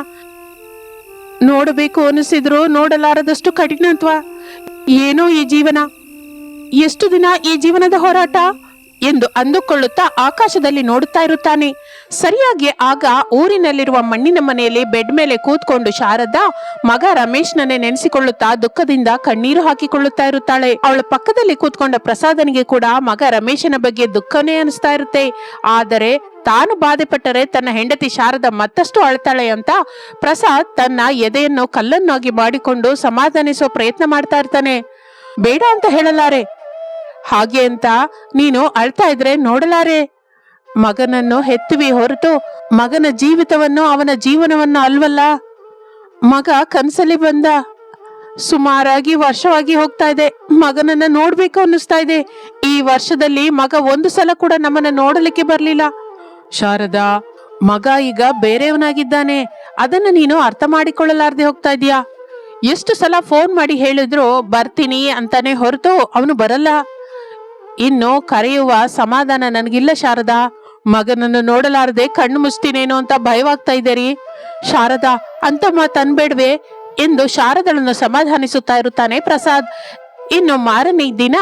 ನೋಡಬೇಕು ಅನಿಸಿದ್ರು ನೋಡಲಾರದಷ್ಟು ಕಠಿಣತ್ವ. ಏನೋ ಈ ಜೀವನ. ಎಷ್ಟು ದಿನ ಈ ಜೀವನದ ಹೋರಾಟ? ಎಂದು ಅಂದುಕೊಳ್ಳುತ್ತಾ ಆಕಾಶದಲ್ಲಿ ನೋಡುತ್ತಾ ಇರುತ್ತಾನೆ. ಸರಿಯಾಗಿ ಆಗ ಊರಿನಲ್ಲಿರುವ ಮಣ್ಣಿನ ಮನೆಯಲ್ಲಿ ಬೆಡ್ ಮೇಲೆ ಕೂತ್ಕೊಂಡು ಶಾರದಾ, ಮಗ ರಮೇಶ್ನನ್ನೇ ನೆನೆಸಿಕೊಳ್ಳುತ್ತಾ ದುಃಖದಿಂದ ಕಣ್ಣೀರು ಹಾಕಿಕೊಳ್ಳುತ್ತಾ ಇರುತ್ತಾಳೆ. ಅವಳ ಪಕ್ಕದಲ್ಲಿ ಕೂತ್ಕೊಂಡ ಪ್ರಸಾದನಿಗೆ ಕೂಡ ಮಗ ರಮೇಶನ ಬಗ್ಗೆ ದುಃಖನೇ ಅನಿಸ್ತಾ ಇರುತ್ತೆ. ಆದರೆ ತಾನು ಬಾಧೆ ಪಟ್ಟರೆ ತನ್ನ ಹೆಂಡತಿ ಶಾರದ ಮತ್ತಷ್ಟು ಅಳ್ತಾಳೆ ಅಂತ ಪ್ರಸಾದ್ ತನ್ನ ಎದೆಯನ್ನು ಕಲ್ಲನ್ನಾಗಿ ಮಾಡಿಕೊಂಡು ಸಮಾಧಾನಿಸುವ ಪ್ರಯತ್ನ ಮಾಡ್ತಾ ಇರ್ತಾನೆ. ಬೇಡ ಅಂತ ಹೇಳಲಾರೆ. ಹಾಗೆ ಅಂತ ನೀನು ಅಳ್ತಾ ಇದ್ರೆ ನೋಡಲಾರೆ. ಮಗನನ್ನು ಹೆತ್ತುವಿ ಹೊರತು ಮಗನ ಜೀವಿತವನ್ನು ಅವನ ಜೀವನವನ್ನು ಅಲ್ವಲ್ಲ. ಮಗ ಕನಸಲ್ಲಿ ಬಂದ. ಸುಮಾರಾಗಿ ವರ್ಷವಾಗಿ ಹೋಗ್ತಾ ಇದೆ. ಮಗನನ್ನ ನೋಡ್ಬೇಕು ಅನ್ನಿಸ್ತಾ ಇದೆ. ಈ ವರ್ಷದಲ್ಲಿ ಮಗ ಒಂದು ಸಲ ಕೂಡ ನಮ್ಮನ್ನ ನೋಡಲಿಕ್ಕೆ ಬರ್ಲಿಲ್ಲ. ಶಾರದಾ, ಮಗ ಈಗ ಬೇರೆಯವನಾಗಿದ್ದಾನೆ. ಅದನ್ನ ನೀನು ಅರ್ಥ ಮಾಡಿಕೊಳ್ಳಲಾರ್ದೆ ಹೋಗ್ತಾ ಇದೀಯಾ ಎಷ್ಟು ಸಲ ಫೋನ್ ಮಾಡಿ ಹೇಳಿದ್ರು ಬರ್ತೀನಿ ಅಂತಾನೆ ಹೊರತು ಅವನು ಬರಲ್ಲ. ಇನ್ನು ಕರೆಯುವ ಸಮಾಧಾನ ನನಗಿಲ್ಲ ಶಾರದಾ. ಮಗನನ್ನು ನೋಡಲಾರದೆ ಕಣ್ಣು ಮುಚ್ತೀನೇನೋ ಅಂತ ಭಯವಾಗ್ತಾ ಇದ್ದೀರಿ. ಶಾರದಾ, ಅಂತ ಮಾತು ಅನ್ಬೇಡ್ವೆ ಎಂದು ಶಾರದಳನ್ನು ಸಮಾಧಾನಿಸುತ್ತಾ ಇರುತ್ತಾನೆ ಪ್ರಸಾದ್. ಇನ್ನು ಮಾರನೇ ದಿನ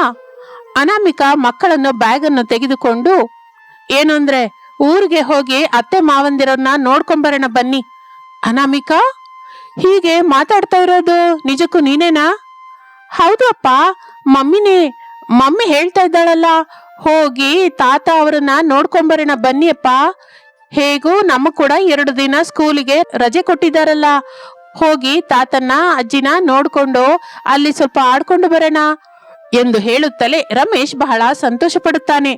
ಅನಾಮಿಕಾ ಮಕ್ಕಳನ್ನು ಬ್ಯಾಗ್ ಅನ್ನು ತೆಗೆದುಕೊಂಡು, ಏನು ಅಂದ್ರೆ, ಊರಿಗೆ ಹೋಗಿ ಅತ್ತೆ ಮಾವಂದಿರನ್ನ ನೋಡ್ಕೊಂಬರೋಣ ಬನ್ನಿ. ಅನಾಮಿಕಾ, ಹೀಗೆ ಮಾತಾಡ್ತಾ ಇರೋದು ನಿಜಕ್ಕೂ ನೀನೇನಾ? ಹೌದು ಅಪ್ಪ, ಮಮ್ಮಿನೇ ಮಮ್ಮಿ ಹೇಳ್ತಾ ಇದ್ದಾಳಲ್ಲ, ಹೋಗಿ ತಾತ ಅವರನ್ನ ನೋಡ್ಕೊಂಬರೋಣ ಬನ್ನಿಯಪ್ಪ. ಹೇಗೂ ನಮ್ಮ ಕೂಡ ಎರಡು ದಿನ ಸ್ಕೂಲಿಗೆ ರಜೆ ಕೊಟ್ಟಿದ್ದಾರಲ್ಲ. ಹೋಗಿ ತಾತನ್ನ, ಅಜ್ಜಿನ ನೋಡ್ಕೊಂಡು ಅಲ್ಲಿ ಸ್ವಲ್ಪ ಆಡ್ಕೊಂಡು ಬರೋಣ ಎಂದು ಹೇಳುತ್ತಲೇ ರಮೇಶ್ ಬಹಳ ಸಂತೋಷ ಪಡುತ್ತಾನೆ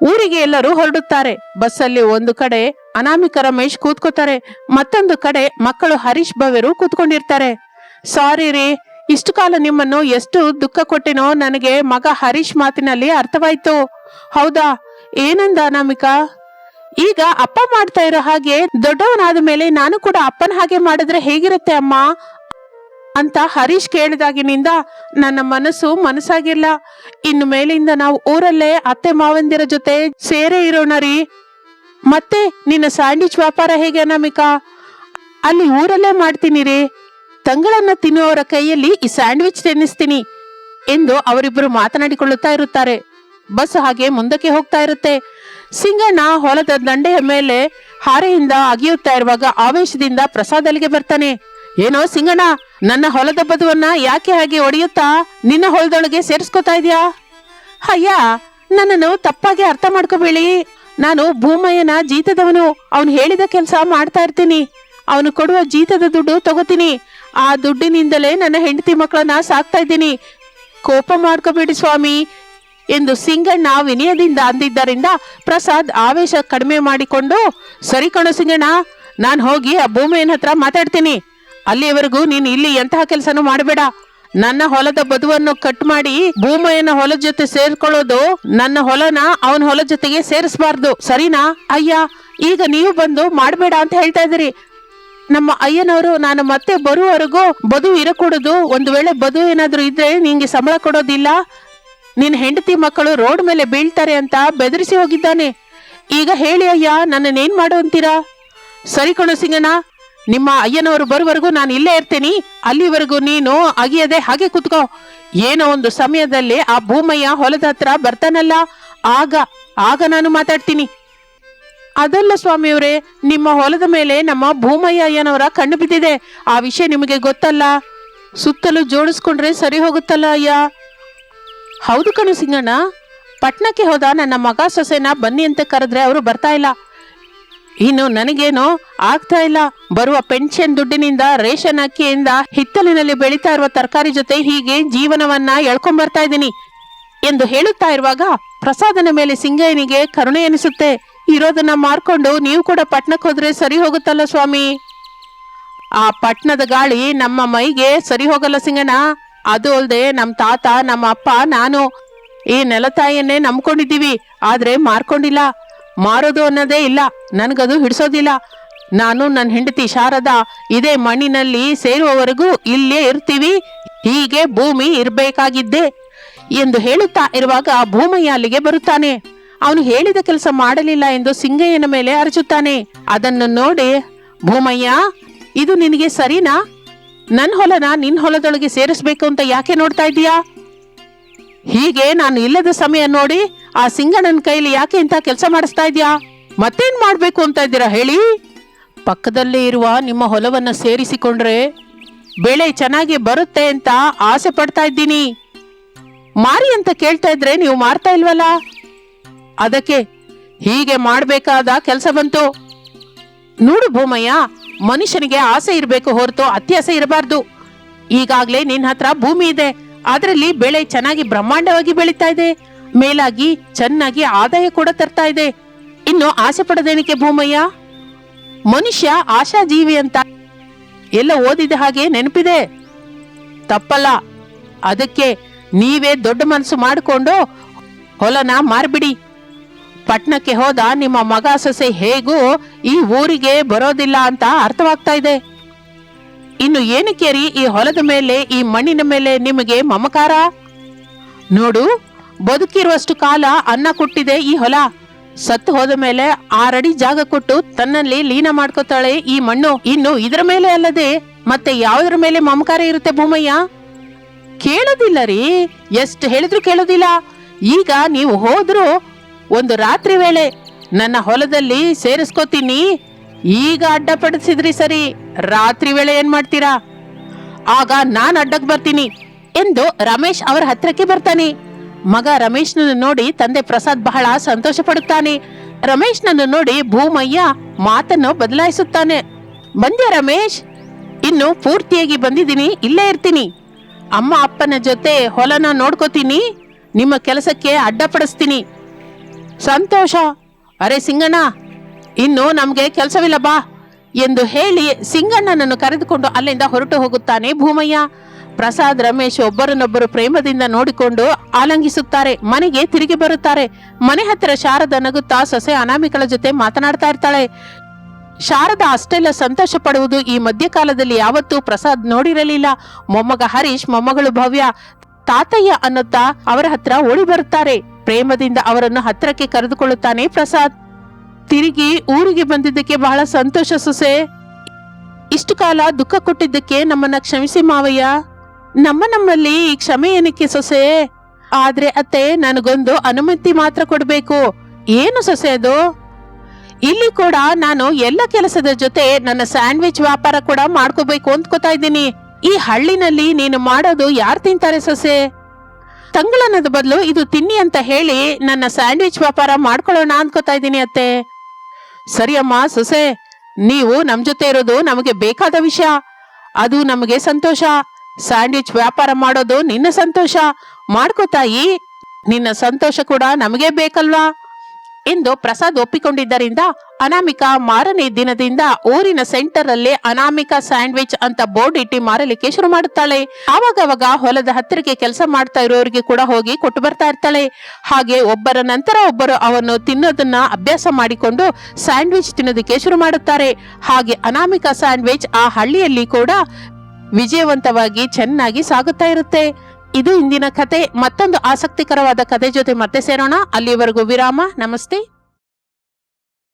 ಊರಿಗೆ ಎಲ್ಲರೂ ಹೊರಡುತ್ತಾರೆ. ಬಸ್ಸಲ್ಲಿ ಒಂದು ಕಡೆ ಅನಾಮಿಕ ರಮೇಶ್ ಕೂತ್ಕೋತಾರೆ. ಮತ್ತೊಂದು ಕಡೆ ಮಕ್ಕಳು ಹರೀಶ್ ಭವ್ಯರು ಕೂತ್ಕೊಂಡಿರ್ತಾರೆ. ಸಾರಿ ರೀ ಇಷ್ಟು ಕಾಲ ನಿಮ್ಮನ್ನು ಎಷ್ಟು ದುಃಖ ಕೊಟ್ಟೆನೋ ನನಗೆ ಮಗ ಹರೀಶ್ ಮಾತಿನಲ್ಲಿ ಅರ್ಥವಾಯ್ತು. ಹೌದಾ? ಏನಂದ ಅನಾಮಿಕಾ? ಈಗ ಅಪ್ಪ ಮಾಡ್ತಾ ಇರೋ ಹಾಗೆ ದೊಡ್ಡವನಾದ ಮೇಲೆ ನಾನು ಕೂಡ ಅಪ್ಪನ ಹಾಗೆ ಮಾಡಿದ್ರೆ ಹೇಗಿರುತ್ತೆ ಅಮ್ಮ? ಅಂತ ಹರೀಶ್ ಕೇಳಿದಾಗಿನಿಂದ ನನ್ನ ಮನಸ್ಸು ಮನಸ್ಸಾಗಿಲ್ಲ. ಇನ್ನು ಮೇಲಿಂದ ನಾವು ಊರಲ್ಲೇ ಅತ್ತೆ ಮಾವಂದಿರ ಜೊತೆ ಸೇರೇ ಇರೋಣ ರೀ. ಮತ್ತೆ ನಿನ್ನ ಸ್ಯಾಂಡ್ವಿಚ್ ವ್ಯಾಪಾರ ಹೇಗೆ ಅನಾಮಿಕಾ? ಅಲ್ಲಿ ಊರಲ್ಲೇ ಮಾಡ್ತೀನಿ ರೀ. ತಂಗಳನ್ನ ತಿನ್ನುವವರ ಕೈಯಲ್ಲಿ ಈ ಸ್ಯಾಂಡ್ವಿಚ್ ತಿನ್ನಿಸ್ತೀನಿ ಎಂದು ಅವರಿಬ್ಬರು ಮಾತನಾಡಿಕೊಳ್ಳುತ್ತಾ ಇರುತ್ತಾರೆ. ಬಸ್ ಹಾಗೆ ಮುಂದಕ್ಕೆ ಹೋಗ್ತಾ ಇರುತ್ತೆ. ಸಿಂಗಣ್ಣ ಹೊಲದ ದಂಡೆಯ ಮೇಲೆ ಹಾರೆಯಿಂದ ಅಗಿಯುತ್ತಾ ಇರುವಾಗ ಆವೇಶದಿಂದ ಪ್ರಸಾದ್ ಅಲ್ಲಿಗೆ ಬರ್ತಾನೆ. ಏನೋ ಸಿಂಗಣ್ಣ, ನನ್ನ ಹೊಲದ ಬದುವನ್ನ ಯಾಕೆ ಹಾಗೆ ಒಡೆಯುತ್ತಾ? ನಿನ್ನ ಹೊಲದೊಳಗೆ ಸೇರಿಸ್ಕೊತಾ ಇದೀಯಾ? ಅಯ್ಯ, ನನ್ನನ್ನು ತಪ್ಪಾಗಿ ಅರ್ಥ ಮಾಡ್ಕೋಬೇಡಿ. ನಾನು ಭೂಮಯ್ಯನ ಜೀತದವನು. ಅವನು ಹೇಳಿದ ಕೆಲಸ ಮಾಡ್ತಾ ಇರ್ತೀನಿ. ಅವನು ಕೊಡುವ ಜೀತದ ದುಡ್ಡು ತಗೋತೀನಿ. ಆ ದುಡ್ಡಿನಿಂದಲೇ ನನ್ನ ಹೆಂಡತಿ ಮಕ್ಕಳನ್ನ ಸಾಕ್ತಾ ಇದ್ದೀನಿ. ಕೋಪ ಮಾಡ್ಕೋಬೇಡಿ ಸ್ವಾಮಿ ಎಂದು ಸಿಂಗಣ್ಣ ವಿನಯದಿಂದ ಅಂದಿದ್ದರಿಂದ ಪ್ರಸಾದ್ ಆವೇಶ ಕಡಿಮೆ ಮಾಡಿಕೊಂಡು, ಸರಿ ಕಣೋ ಸಿಂಗಣ್ಣ, ನಾನು ಹೋಗಿ ಆ ಭೂಮಿಯನ ಹತ್ರ ಮಾತಾಡ್ತೀನಿ. ಅಲ್ಲಿಯವರೆಗೂ ನೀನು ಇಲ್ಲಿ ಎಂತಹ ಕೆಲಸನೂ ಮಾಡಬೇಡ. ನನ್ನ ಹೊಲದ ಬದುವನ್ನು ಕಟ್ ಮಾಡಿ ಭೂಮಯ್ಯನ ಹೊಲದ ಜೊತೆ ಸೇರ್ಕೊಳ್ಳೋದು ನನ್ನ ಹೊಲನ ಅವನ ಹೊಲದ ಜೊತೆಗೆ ಸೇರಿಸಬಾರ್ದು. ಸರಿನಾ? ಅಯ್ಯ, ಈಗ ನೀವು ಬಂದು ಮಾಡಬೇಡ ಅಂತ ಹೇಳ್ತಾ ಇದ್ದೀರಿ. ನಮ್ಮ ಅಯ್ಯನವರು, ನಾನು ಮತ್ತೆ ಬರುವವರೆಗೂ ಬದು ಇರಕೂಡದು. ಒಂದು ವೇಳೆ ಬದು ಏನಾದರೂ ಇದ್ರೆ ನಿಂಗೆ ಸಂಬಳ ಕೊಡೋದಿಲ್ಲ. ನಿನ್ನ ಹೆಂಡತಿ ಮಕ್ಕಳು ರೋಡ್ ಮೇಲೆ ಬೀಳ್ತಾರೆ ಅಂತ ಬೆದರಿಸಿ ಹೋಗಿದ್ದಾನೆ. ಈಗ ಹೇಳಿ ಅಯ್ಯ, ನನ್ನನ್ನೇನ್ ಮಾಡು ಅಂತೀರಾ? ಸರಿ ಕಣೋ ಸಿಂಗಣ್ಣ, ನಿಮ್ಮ ಅಯ್ಯನವರು ಬರುವವರೆಗೂ ನಾನು ಇಲ್ಲೇ ಇರ್ತೀನಿ. ಅಲ್ಲಿವರೆಗೂ ನೀನು ಅಗಿಯದೆ ಹಾಗೆ ಕುತ್ಕೋ. ಏನೋ ಒಂದು ಸಮಯದಲ್ಲಿ ಆ ಭೂಮಯ್ಯ ಹೊಲದ ಹತ್ರ ಬರ್ತಾನಲ್ಲ. ಆಗ ಆಗ ನಾನು ಮಾತಾಡ್ತೀನಿ. ಅದಲ್ಲ ಸ್ವಾಮಿಯವರೇ, ನಿಮ್ಮ ಹೊಲದ ಮೇಲೆ ನಮ್ಮ ಭೂಮಯ್ಯ ಅಯ್ಯನವರ ಕಣ್ಣು ಬಿದ್ದಿದೆ. ಆ ವಿಷಯ ನಿಮಗೆ ಗೊತ್ತಲ್ಲ? ಸುತ್ತಲೂ ಜೋಡಿಸ್ಕೊಂಡ್ರೆ ಸರಿ ಹೋಗುತ್ತಲ್ಲ ಅಯ್ಯ? ಹೌದು ಕಣು ಸಿಂಗಣ್ಣ. ಪಟ್ನಕ್ಕೆ ಹೋದ ನನ್ನ ಮಗ ಸೊಸೆನ ಬನ್ನಿ ಅಂತ ಕರೆದ್ರೆ ಅವರು ಬರ್ತಾ ಇಲ್ಲ. ಇನ್ನು ನನಗೇನೋ ಆಗ್ತಾ ಇಲ್ಲ. ಬರುವ ಪೆನ್ಷನ್ ದುಡ್ಡಿನಿಂದ ರೇಷನ್ ಅಕ್ಕಿಯಿಂದ ಹಿತ್ತಲಿನಲ್ಲಿ ಬೆಳೀತಾ ಇರುವ ತರಕಾರಿ ಜೊತೆ ಹೀಗೆ ಜೀವನವನ್ನ ಎಳ್ಕೊಂಡ್ ಬರ್ತಾ ಇದ್ದೀನಿ. ಎಂದು ಹೇಳುತ್ತಾ ಇರುವಾಗ ಪ್ರಸಾದನ ಮೇಲೆ ಸಿಂಗಯ್ಯನಿಗೆ ಕರುಣೆ ಎನಿಸುತ್ತೆ. ಇರೋದನ್ನ ಮಾರ್ಕೊಂಡು ನೀವು ಕೂಡ ಪಟ್ಟಣಕ್ಕೆ ಹೋದ್ರೆ ಸರಿ ಹೋಗುತ್ತಲ್ಲ ಸ್ವಾಮಿ? ಆ ಪಟ್ಟಣದ ಗಾಳಿ ನಮ್ಮ ಮೈಗೆ ಸರಿ ಹೋಗಲ್ಲ ಸಿಂಗಣ್ಣ. ಅದು ಅಲ್ಲದೆ ನಮ್ಮ ತಾತ, ನಮ್ಮ ಅಪ್ಪ, ನಾನು ಈ ನೆಲತಾಯಿಯನ್ನೇ ನಂಬ್ಕೊಂಡಿದ್ದೀವಿ. ಆದ್ರೆ ಮಾರ್ಕೊಂಡಿಲ್ಲ. ಮಾರೋದು ಅನ್ನೋದೇ ಇಲ್ಲ. ನನಗದು ಹಿಡಿಸೋದಿಲ್ಲ. ನಾನು ನನ್ನ ಹೆಂಡತಿ ಶಾರದಾ ಇದೇ ಮಣ್ಣಿನಲ್ಲಿ ಸೇರುವವರೆಗೂ ಇಲ್ಲೇ ಇರ್ತೀವಿ. ಹೀಗೆ ಭೂಮಿ ಇರಬೇಕಾಗಿದ್ದೆ ಎಂದು ಹೇಳುತ್ತಾ ಇರುವಾಗ ಭೂಮಯ್ಯ ಅಲ್ಲಿಗೆ ಬರುತ್ತಾನೆ. ಅವನು ಹೇಳಿದ ಕೆಲಸ ಮಾಡಲಿಲ್ಲ ಎಂದು ಸಿಂಗಯ್ಯನ ಮೇಲೆ ಅರಚುತ್ತಾನೆ. ಅದನ್ನು ನೋಡಿ, ಭೂಮಯ್ಯ, ಇದು ನಿನಗೆ ಸರಿನಾ? ನನ್ನ ಹೊಲನ ನಿನ್ನ ಹೊಲದೊಳಗೆ ಸೇರಿಸ್ಬೇಕು ಅಂತ ಯಾಕೆ ನೋಡ್ತಾ ಇದೀಯಾ ಹೀಗೆ ನಾನು ಇಲ್ಲದ ಸಮಯ ನೋಡಿ ಆ ಸಿಂಗಣ್ಣನ ಕೈಲಿ ಯಾಕೆ ಇಂಥ ಕೆಲಸ ಮಾಡಿಸ್ತಾ ಇದೆಯಾ ಮತ್ತೇನ್ ಮಾಡ್ಬೇಕು ಅಂತ ಇದ್ದೀರಾ ಹೇಳಿ? ಪಕ್ಕದಲ್ಲೇ ಇರುವ ನಿಮ್ಮ ಹೊಲವನ್ನ ಸೇರಿಸಿಕೊಂಡ್ರೆ ಬೆಳೆ ಚೆನ್ನಾಗಿ ಬರುತ್ತೆ ಅಂತ ಆಸೆ ಪಡ್ತಾ ಇದ್ದೀನಿ. ಮಾರಿ ಅಂತ ಕೇಳ್ತಾ ಇದ್ರೆ ನೀವು ಮಾರ್ತಾ ಇಲ್ವಲ್ಲ? ಅದಕ್ಕೆ ಹೀಗೆ ಮಾಡಬೇಕಾದ ಕೆಲಸ ಬಂತು. ನೋಡು ಭೂಮಯ್ಯ, ಮನುಷ್ಯನಿಗೆ ಆಸೆ ಇರಬೇಕು ಹೊರತು ಅತ್ಯಾಸೆ ಇರಬಾರ್ದು. ಈಗಾಗ್ಲೇ ನಿನ್ನ ಹತ್ರ ಭೂಮಿ ಇದೆ. ಅದರಲ್ಲಿ ಬೆಳೆ ಚೆನ್ನಾಗಿ ಬ್ರಹ್ಮಾಂಡವಾಗಿ ಬೆಳೀತಾ ಇದೆ. ಮೇಲಾಗಿ ಚೆನ್ನಾಗಿ ಆದಾಯ ಕೂಡ ತರ್ತಾ ಇದೆ. ಇನ್ನು ಆಸೆ ಪಡದೇನಕ್ಕೆ ಭೂಮಯ್ಯ? ಮನುಷ್ಯ ಆಶಾಜೀವಿ ಅಂತ ಎಲ್ಲ ಓದಿದ ಹಾಗೆ ನೆನಪಿದೆ. ತಪ್ಪಲ್ಲ. ಅದಕ್ಕೆ ನೀವೇ ದೊಡ್ಡ ಮನಸ್ಸು ಮಾಡಿಕೊಂಡು ಹೊಲನ ಮಾರ್ಬಿಡಿ. ಪಟ್ನಕ್ಕೆ ಹೋದ ನಿಮ್ಮ ಮಗ ಸೊಸೆ ಹೇಗೂ ಈ ಊರಿಗೆ ಬರೋದಿಲ್ಲ ಅಂತ ಅರ್ಥವಾಗ್ತಾ ಇದೆ. ಇನ್ನು ಏನಕ್ಕೆ ರೀ ಈ ಹೊಲದ ಮೇಲೆ, ಈ ಮಣ್ಣಿನ ಮೇಲೆ ನಿಮಗೆ ಮಮಕಾರ? ನೋಡು, ಬದುಕಿರುವಷ್ಟು ಕಾಲ ಅನ್ನ ಕೊಟ್ಟಿದೆ ಈ ಹೊಲ. ಸತ್ತು ಹೋದ ಮೇಲೆ ಆರಡಿ ಜಾಗ ಕೊಟ್ಟು ತನ್ನಲ್ಲಿ ಲೀನ ಮಾಡ್ಕೋತಾಳೆ ಈ ಮಣ್ಣು. ಇನ್ನು ಇದರ ಮೇಲೆ ಅಲ್ಲದೆ ಮತ್ತೆ ಯಾವುದರ ಮೇಲೆ ಮಮಕಾರ ಇರುತ್ತೆ ಭೂಮಯ್ಯ? ಕೇಳೋದಿಲ್ಲ ರೀ, ಎಷ್ಟು ಹೇಳಿದ್ರು ಕೇಳೋದಿಲ್ಲ. ಈಗ ನೀವು ಹೋದ್ರು ಒಂದು ರಾತ್ರಿ ವೇಳೆ ನನ್ನ ಹೊಲದಲ್ಲಿ ಸೇರಿಸ್ಕೋತೀನಿ. ಈಗ ಅಡ್ಡಪಡಿಸಿದ್ರಿ ಸರಿ. ರಾತ್ರಿ ವೇಳೆ ಏನ್ ಮಾಡ್ತೀರಾ? ಆಗ ನಾನು ಅಡ್ಡಕ್ಕೆ ಬರ್ತೀನಿ ಎಂದು ರಮೇಶ್ ಅವರ ಹತ್ರಕ್ಕೆ ಬರ್ತಾನೆ. ಮಗ ರಮೇಶ್ನನ್ನು ನೋಡಿ ತಂದೆ ಪ್ರಸಾದ್ ಬಹಳ ಸಂತೋಷ ಪಡುತ್ತಾನೆ ರಮೇಶ್ನನ್ನು ನೋಡಿ ಭೂಮಯ್ಯ ಮಾತನ್ನು ಬದಲಾಯಿಸುತ್ತಾನೆ. ಬಂದ್ಯಾ ರಮೇಶ್? ಇನ್ನು ಪೂರ್ತಿಯಾಗಿ ಬಂದಿದ್ದೀನಿ, ಇಲ್ಲೇ ಇರ್ತೀನಿ. ಅಮ್ಮ ಅಪ್ಪನ ಜೊತೆ ಹೊಲನ ನೋಡ್ಕೋತೀನಿ. ನಿಮ್ಮ ಕೆಲಸಕ್ಕೆ ಅಡ್ಡಪಡಿಸ್ತೀನಿ. ಸಂತೋಷ. ಅರೆ ಸಿಂಗಣ್ಣ, ಇನ್ನು ನಮಗೆ ಕೆಲಸವಿಲ್ಲ ಬಾ ಎಂದು ಹೇಳಿ ಸಿಂಗಣ್ಣನನ್ನು ಕರೆದುಕೊಂಡು ಅಲ್ಲಿಂದ ಹೊರಟು ಹೋಗುತ್ತಾನೆ ಭೂಮಯ್ಯ. ಪ್ರಸಾದ್, ರಮೇಶ್ ಒಬ್ಬರನ್ನೊಬ್ಬರು ಪ್ರೇಮದಿಂದ ನೋಡಿಕೊಂಡು ಆಲಂಗಿಸುತ್ತಾರೆ. ಮನೆಗೆ ತಿರುಗಿ ಬರುತ್ತಾರೆ. ಮನೆ ಹತ್ತಿರ ಶಾರದ ನಗುತ್ತಾ ಸೊಸೆ ಅನಾಮಿಕಳ ಜೊತೆ ಮಾತನಾಡ್ತಾ ಇರ್ತಾಳೆ. ಶಾರದ ಅಷ್ಟೆಲ್ಲ ಸಂತೋಷ ಪಡುವುದು ಈ ಮಧ್ಯಕಾಲದಲ್ಲಿ ಯಾವತ್ತೂ ಪ್ರಸಾದ್ ನೋಡಿರಲಿಲ್ಲ. ಮೊಮ್ಮಗ ಹರೀಶ್, ಮೊಮ್ಮಗಳು ಭವ್ಯ, ತಾತಯ್ಯ ಅನ್ನುತ್ತಾ ಅವರ ಹತ್ರ ಓಡಿ ಬರುತ್ತಾರೆ. ಪ್ರೇಮದಿಂದ ಅವರನ್ನು ಹತ್ತಿರಕ್ಕೆ ಕರೆದುಕೊಳ್ಳುತ್ತಾನೆ. ಪ್ರಸಾದ್ ತಿರುಗಿ ಊರಿಗೆ ಬಂದಿದ್ದಕ್ಕೆ ಬಹಳ ಸಂತೋಷ ಸೊಸೆ. ಇಷ್ಟು ಕಾಲ ದುಃಖ ಕೊಟ್ಟಿದ್ದಕ್ಕೆ ನಮ್ಮನ್ನ ಕ್ಷಮಿಸಿ ಮಾವಯ್ಯ. ನಮ್ಮ ನಮ್ಮಲ್ಲಿ ಕ್ಷಮೆ ಏನಕ್ಕೆ ಸೊಸೆ? ಆದ್ರೆ ಅತ್ತೆ, ನನಗೊಂದು ಅನುಮತಿ ಮಾತ್ರ ಕೊಡಬೇಕು. ಏನು ಸೊಸೆ ಅದು? ಇಲ್ಲಿ ಕೂಡ ನಾನು ಎಲ್ಲ ಕೆಲಸದ ಜೊತೆ ನನ್ನ ಸ್ಯಾಂಡ್ವಿಚ್ ವ್ಯಾಪಾರ ಕೂಡ ಮಾಡ್ಕೋಬೇಕು ಅಂದ್ಕೋತಾ ಇದ್ದೀನಿ. ಈ ಹಳ್ಳಿನಲ್ಲಿ ನೀನು ಮಾಡೋದು ಯಾರು ತಿಂತಾರೆ ಸೊಸೆ? ತಂಗಳನ್ನದ ಬದಲು ಇದು ತಿನ್ನಿ ಅಂತ ಹೇಳಿ ನನ್ನ ಸ್ಯಾಂಡ್ವಿಚ್ ವ್ಯಾಪಾರ ಮಾಡ್ಕೊಳ್ಳೋಣ ಅನ್ಕೋತಾ ಇದ್ದೀನಿ ಅತ್ತೆ. ಸರಿಯಮ್ಮ, ಸೊಸೆ, ನೀವು ನಮ್ ಜೊತೆ ಇರೋದು ನಮಗೆ ಬೇಕಾದ ವಿಷಯ. ಅದು ನಮಗೆ ಸಂತೋಷ. ಸ್ಯಾಂಡ್ವಿಚ್ ವ್ಯಾಪಾರ ಮಾಡೋದು ನಿನ್ನ ಸಂತೋಷ. ಮಾಡ್ಕೋತಾಯಿ ನಿನ್ನ ಸಂತೋಷ ಕೂಡ ನಮಗೆ ಬೇಕಲ್ವಾ? ಎಂದು ಪ್ರಸಾದ್ ಒಪ್ಪಿಕೊಂಡಿದ್ದರಿಂದ ಅನಾಮಿಕಾ ಮಾರನೇ ದಿನದಿಂದ ಊರಿನ ಸೆಂಟರ್ ಅಲ್ಲಿ ಅನಾಮಿಕಾ ಸ್ಯಾಂಡ್ವಿಚ್ ಅಂತ ಬೋರ್ಡ್ ಇಟ್ಟಿ ಮಾರಲಿಕ್ಕೆ ಶುರು ಮಾಡುತ್ತಾಳೆ. ಆವಾಗವಾಗ ಹೊಲದ ಹತ್ತಿರಕ್ಕೆ ಕೆಲಸ ಮಾಡ್ತಾ ಇರೋರಿಗೆ ಕೂಡ ಹೋಗಿ ಕೊಟ್ಟು ಬರ್ತಾ ಇರ್ತಾಳೆ. ಹಾಗೆ ಒಬ್ಬರ ನಂತರ ಒಬ್ಬರು ಅವನು ತಿನ್ನೋದನ್ನ ಅಭ್ಯಾಸ ಮಾಡಿಕೊಂಡು ಸ್ಯಾಂಡ್ವಿಚ್ ತಿನ್ನೋದಕ್ಕೆ ಶುರು ಮಾಡುತ್ತಾರೆ. ಹಾಗೆ ಅನಾಮಿಕಾ ಸ್ಯಾಂಡ್ವಿಚ್ ಆ ಹಳ್ಳಿಯಲ್ಲಿ ಕೂಡ ವಿಜಯವಂತವಾಗಿ ಚೆನ್ನಾಗಿ ಸಾಗುತ್ತಾ ಇರುತ್ತೆ. ಇದು ಇಂದಿನ ಕತೆ. ಮತ್ತೊಂದು ಆಸಕ್ತಿಕರವಾದ ಕತೆ ಜೊತೆ ಮತ್ತೆ ಸೇರೋಣ. ಅಲ್ಲಿವರೆಗೂ ವಿರಾಮ. ನಮಸ್ತೆ.